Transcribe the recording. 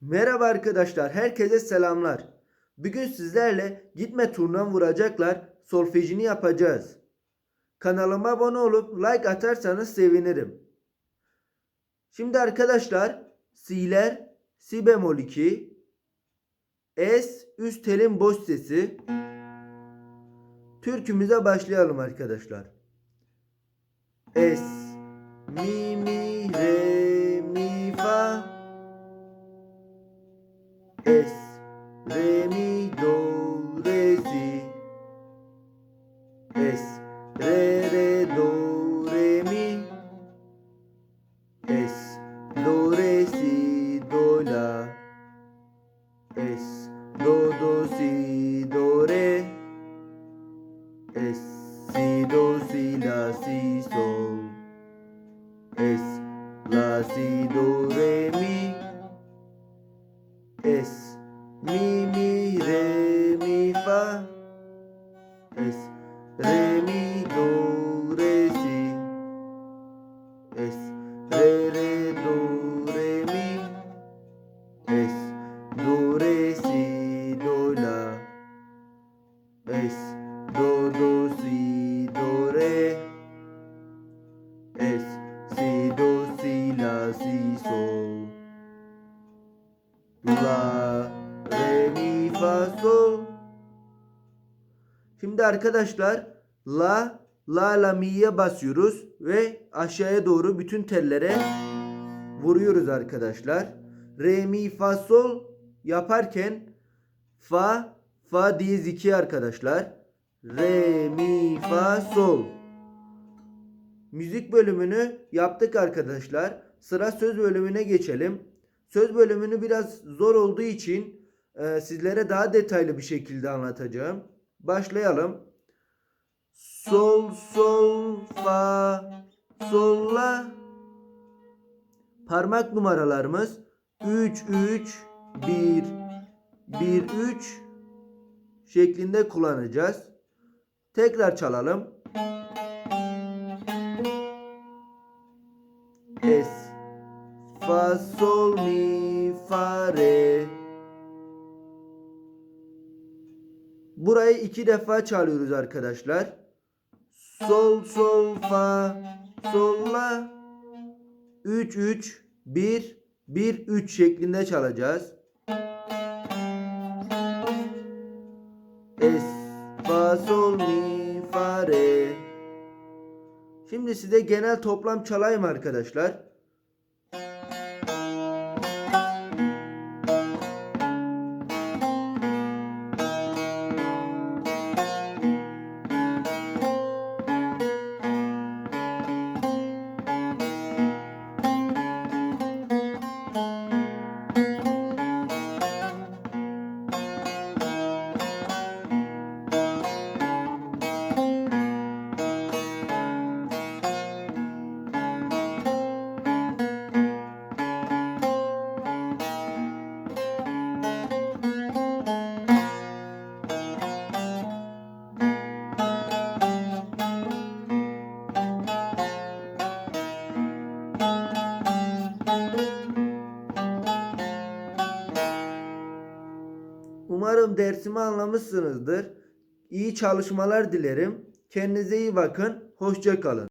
Merhaba arkadaşlar, herkese selamlar. Bugün sizlerle gitme turuna vuracaklar solfejini yapacağız. Kanalıma abone olup like atarsanız sevinirim. Şimdi arkadaşlar si'ler si bemol 2 es üst telin boş sesi türkümüze başlayalım arkadaşlar. Es mi mi re mi Es, re, mi, do, re, si. Es, re, re, do, re, mi. Es, do, re, si, do, la. Es, do, do, si, do, re. Es, si, do, si, la, si, sol. Es, la, si, do, re. Es, mi, mi, re, mi, fa. Es, re, mi, do, re, si. Es, re, re, do, re, mi. Es, do, re, si, do, la. Es, do, do, si, do, re. Es, si, do, si, la, si, sol. La, re, mi, fa, sol. Şimdi arkadaşlar la, la, la, mi'ye basıyoruz ve aşağıya doğru bütün tellere vuruyoruz arkadaşlar. Re, mi, fa, sol yaparken fa, fa diyez 2 arkadaşlar. Re, mi, fa, sol. Müzik bölümünü yaptık arkadaşlar. Sıra söz bölümüne geçelim. Söz bölümünü biraz zor olduğu için e, sizlere daha detaylı bir şekilde anlatacağım. Başlayalım. Sol sol fa sol la Parmak numaralarımız 3 3 1 1 3 şeklinde kullanacağız. Tekrar çalalım. Fa sol mi fa re Burayı iki defa çalıyoruz arkadaşlar. Sol sol fa sol la 3 3 1 1 3 şeklinde çalacağız. Es fa sol mi fa re Şimdi size genel toplam çalayım arkadaşlar. Umarım dersimi anlamışsınızdır. İyi çalışmalar dilerim. Kendinize iyi bakın. Hoşça kalın.